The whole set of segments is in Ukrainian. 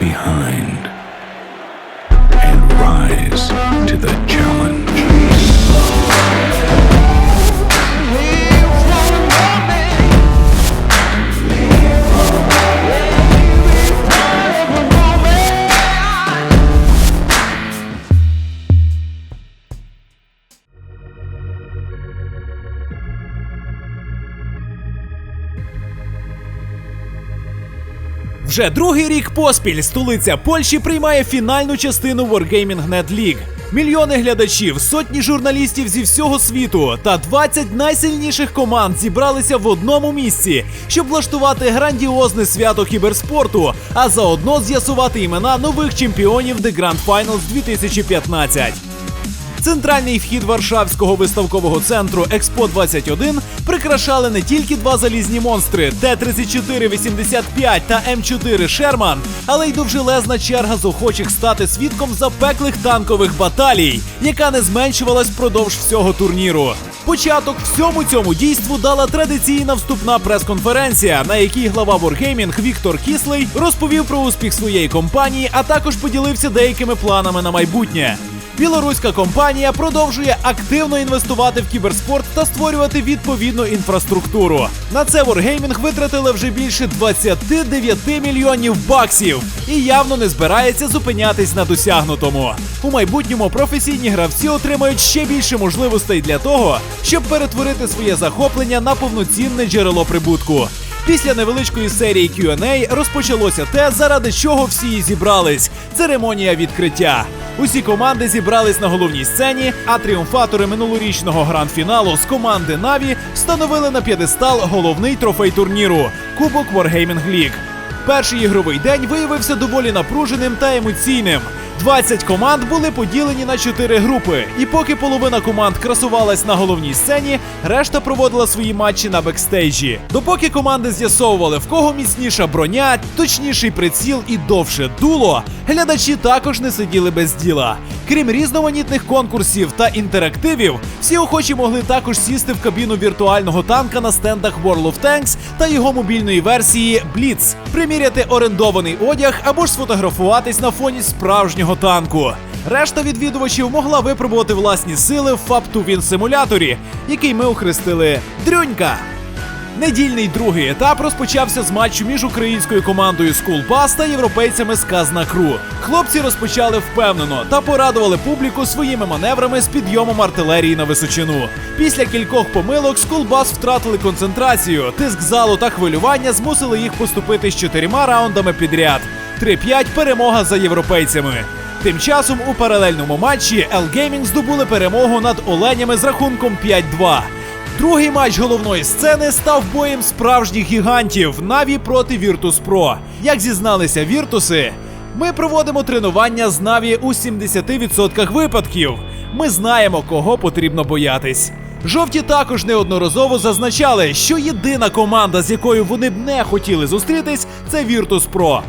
behind and rise to the challenge. Вже другий рік поспіль столиця Польщі приймає фінальну частину Wargaming Net League. Мільйони глядачів, сотні журналістів зі всього світу та 20 найсильніших команд зібралися в одному місці, щоб влаштувати грандіозне свято кіберспорту, а заодно з'ясувати імена нових чемпіонів The Grand Finals 2015. Центральний вхід Варшавського виставкового центру Експо 21 прикрашали не тільки два залізні монстри Т-34-85 та М4 Шерман, але й довжелезна черга з охочих стати свідком запеклих танкових баталій, яка не зменшувалась впродовж всього турніру. Початок всьому цьому дійству дала традиційна вступна прес-конференція, на якій глава Wargaming Віктор Кіслей розповів про успіх своєї компанії, а також поділився деякими планами на майбутнє. Білоруська компанія продовжує активно інвестувати в кіберспорт та створювати відповідну інфраструктуру. На це Wargaming витратили вже більше 29 мільйонів баксів і явно не збирається зупинятись на досягнутому. У майбутньому професійні гравці отримають ще більше можливостей для того, щоб перетворити своє захоплення на повноцінне джерело прибутку. Після невеличкої серії Q&A розпочалося те, заради чого всі і зібрались церемонія відкриття. Усі команди зібрались на головній сцені, а тріумфатори минулорічного гранд-фіналу з команди Наві встановили на п'єдестал головний трофей турніру Кубок Wargaming League. Перший ігровий день виявився доволі напруженим та емоційним. 20 команд були поділені на 4 групи, і поки половина команд красувалась на головній сцені, решта проводила свої матчі на бекстейджі. Допоки команди з'ясовували, в кого міцніша броня, точніший приціл і довше дуло, глядачі також не сиділи без діла. Крім різноманітних конкурсів та інтерактивів, всі охочі могли також сісти в кабіну віртуального танка на стендах World of Tanks та його мобільної версії Blitz, приміряти орендований одяг або ж сфотографуватись на фоні справжнього танку. Решта відвідувачів могла випробувати власні сили в FAP2 симуляторі, який ми охрестили Дрюнька. Недільний другий етап розпочався з матчу між українською командою Pass та європейцями з Казна Кру. Хлопці розпочали впевнено та порадували публіку своїми маневрами з підйомом артилерії на височину. Після кількох помилок Pass втратили концентрацію. Тиск залу та хвилювання змусили їх поступити з чотирма раундами підряд. 3-5 перемога за європейцями. Тим часом у паралельному матчі L Gaming здобули перемогу над оленями з рахунком 5-2. Другий матч головної сцени став боєм справжніх гігантів Наві проти Virtus Pro. Як зізналися Віртуси, ми проводимо тренування з Наві у 70% випадків. Ми знаємо, кого потрібно боятись. Жовті також неодноразово зазначали, що єдина команда, з якою вони б не хотіли зустрітись, це Virtus Pro.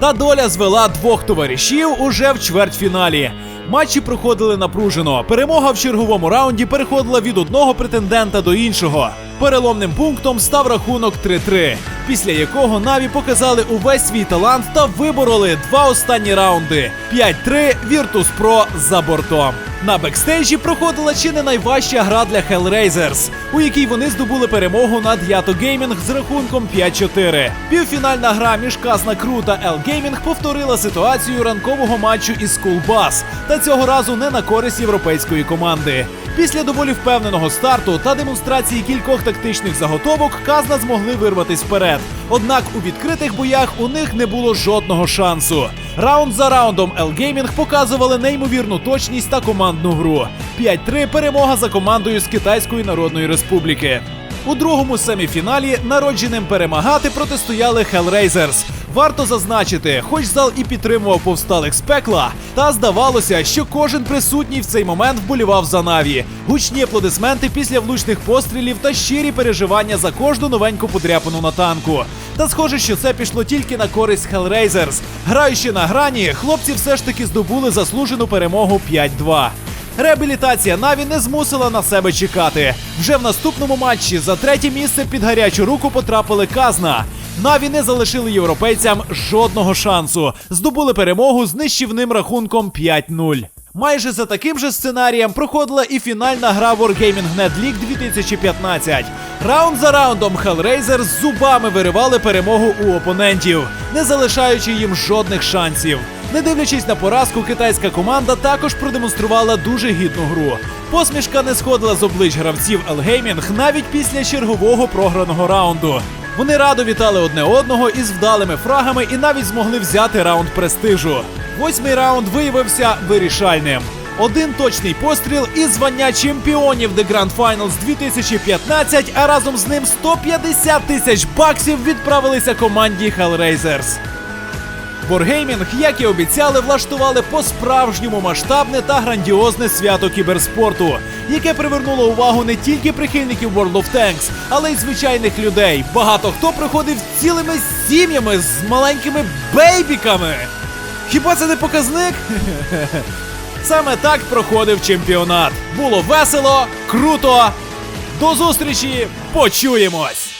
Та доля звела двох товаришів уже в чвертьфіналі. Матчі проходили напружено. Перемога в черговому раунді переходила від одного претендента до іншого. Переломним пунктом став рахунок 3-3, після якого Наві показали увесь свій талант та вибороли два останні раунди: 5-3 Virtus Pro за бортом. На бекстейджі проходила чи не найважча гра для Hellraisers, у якій вони здобули перемогу над Yato Gaming з рахунком 5-4. Півфінальна гра між Казна Кру та L Gaming повторила ситуацію ранкового матчу із School Bus, та цього разу не на користь європейської команди. Після доволі впевненого старту та демонстрації кількох тактичних заготовок Казна змогли вирватися вперед. Однак у відкритих боях у них не було жодного шансу. Раунд за раундом Gaming показували неймовірну точність та командну гру. 5-3 перемога за командою з Китайської Народної Республіки. У другому семіфіналі народженим перемагати протистояли Hellraisers. Варто зазначити, хоч зал і підтримував повсталих з пекла, та здавалося, що кожен присутній в цей момент вболівав за Наві. Гучні аплодисменти після влучних пострілів та щирі переживання за кожну новеньку подряпину на танку. Та схоже, що це пішло тільки на користь Hellraisers. Граючи на грані, хлопці все ж таки здобули заслужену перемогу 5-2. Реабілітація Наві не змусила на себе чекати. Вже в наступному матчі за третє місце під гарячу руку потрапили Казна. Наві не залишили європейцям жодного шансу. Здобули перемогу з нищівним рахунком 5-0. Майже за таким же сценарієм проходила і фінальна гра Wargaming Net League 2015. Раунд за раундом Hellraiser з зубами виривали перемогу у опонентів, не залишаючи їм жодних шансів. Не дивлячись на поразку, китайська команда також продемонструвала дуже гідну гру. Посмішка не сходила з облич гравців Elgaming навіть після чергового програного раунду. Вони радо вітали одне одного із вдалими фрагами і навіть змогли взяти раунд престижу. Восьмий раунд виявився вирішальним. Один точний постріл і звання чемпіонів The Grand Finals 2015, а разом з ним 150 тисяч баксів відправилися команді Hellraisers. Wargaming, як і обіцяли, влаштували по-справжньому масштабне та грандіозне свято кіберспорту, яке привернуло увагу не тільки прихильників World of Tanks, але й звичайних людей. Багато хто приходив цілими сім'ями з маленькими бейбіками. Хіба це не показник? Саме так проходив чемпіонат. Було весело, круто. До зустрічі! Почуємось!